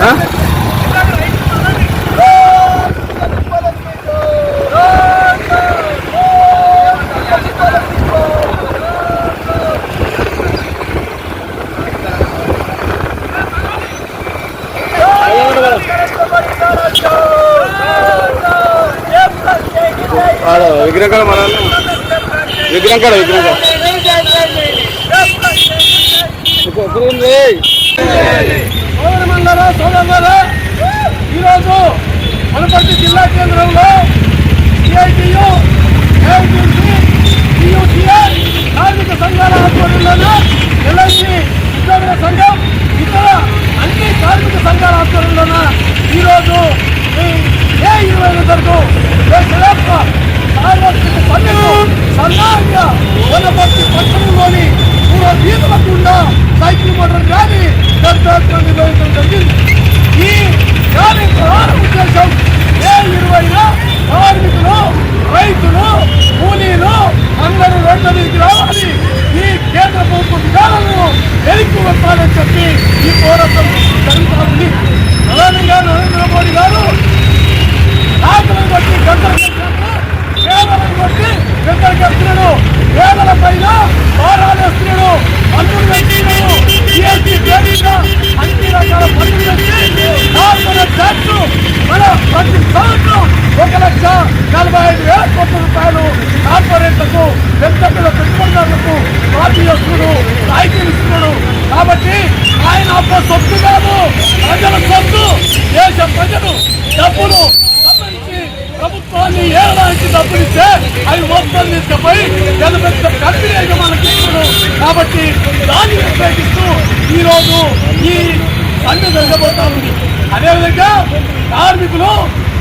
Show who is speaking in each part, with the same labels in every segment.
Speaker 1: ఆ? ఆడ విగ్రహం కాడ మన విగ్రహం కాడ విగ్రహం కాడ
Speaker 2: సోదరమండల సోదరులారా ఈరోజు వనపర్తి జిల్లా కేంద్రంలో సిఐటియు ఏఐటిసి టియుసిఆర్ కార్మిక సంఘాల ఆధ్వర్యంలోనూ ఎల్ఐసి ఉద్యోగుల సంఘం ఇతర అన్ని కార్మిక సంఘాల ఆధ్వర్యంలోన ఈరోజు సైకిల్ మోటార్ ర్యాలీ దర్శనం నిర్వహించడం జరిగింది ఈ ర్యాలీ ప్రధాన ఉద్దేశం నలభై ఐదు వేల కోట్ల రూపాయలు కార్పొరేట్లకు పెద్ద పెద్ద పెట్టుబడిదారులకు మాఫీ వస్తున్నాడు రాయితీలు ఇస్తున్నాడు. కాబట్టి ఆయన అప్ప సొత్తు కాదు ప్రజల సొత్తు. దేశ ప్రజలు డబ్బులు ప్రభుత్వాన్ని ఏడడానికి డబ్బులు ఇస్తే అవి మొత్తం తీసుకుపోయి పెద్ద పెద్ద కంపెనీ యజమానికి ఇస్తున్నాడు. కాబట్టి దాన్ని వ్యతిరేకిస్తూ ఈరోజు ఈ సమ్మె జరగబోతా ఉంది. అదేవిధంగా కార్మికులు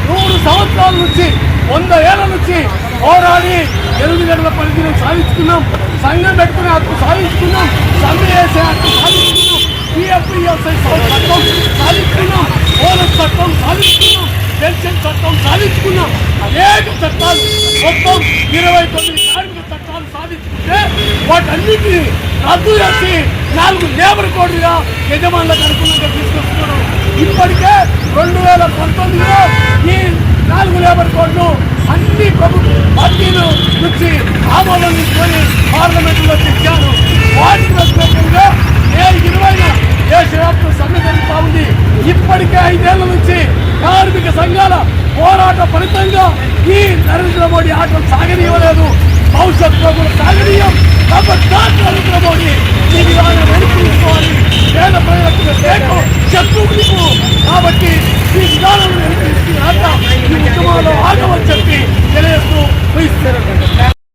Speaker 2: నూరు సంవత్సరాల నుంచి వంద ఏళ్ళ నుంచి పోరాడి ఎనిమిది పరిధిని సాధించుకున్నాం. సంఘం పెట్టుకునే హక్కు సాధించుకున్నాం. సమ్మె చేసే హక్కు సాధించుకున్నాం. పిఎఫ్ఈఎస్ఐ చట్టం సాధించుకున్నాం. పోలీస్ చట్టం సాధించుకున్నాం. పెన్షన్ చట్టం సాధించుకున్నాం. అనేక చట్టాలు మొత్తం ఇరవై తొమ్మిది కార్మిక చట్టాలు సాధించుకుంటే వాటన్నిటిని రద్దు చేసి నాలుగు లేబర్ కోడ్లుగా యజమానులకు అనుకూలంగా తీసుకొస్తున్నాం. ఇప్పటికే రెండు వేల పంతొమ్మిదిలో ఈ నాలుగు లేబర్ కోడ్లు అన్ని ప్రభుత్వ పార్టీలు నుంచి ఆమోదం తీసుకొని పార్లమెంటులో తెచ్చారు. వాటికి వ్యతిరేకంగా ఏ ఇరవైన దేశవ్యాప్త సమ్మె జరుగుతూ ఉంది. ఇప్పటికే ఐదేళ్ళ నుంచి కార్మిక సంఘాల పోరాట ఫలితంగా ఈ నరేంద్ర మోడీ ఆటలు సాగనీయలేదు. భవిష్యత్ కూడా సాగనీయం కాబట్టి నరేంద్ర మోడీ దీని ద్వారా వెనక్కి పేద ప్రజలకు దేశం శత్రువు నీకు కాబట్టి ఈ విధానం వెనక్కి తీసుకుని ఈ ఉద్యమాల్లో ఆగమని చెప్పి తెలియజేస్తూ ముగిస్తారు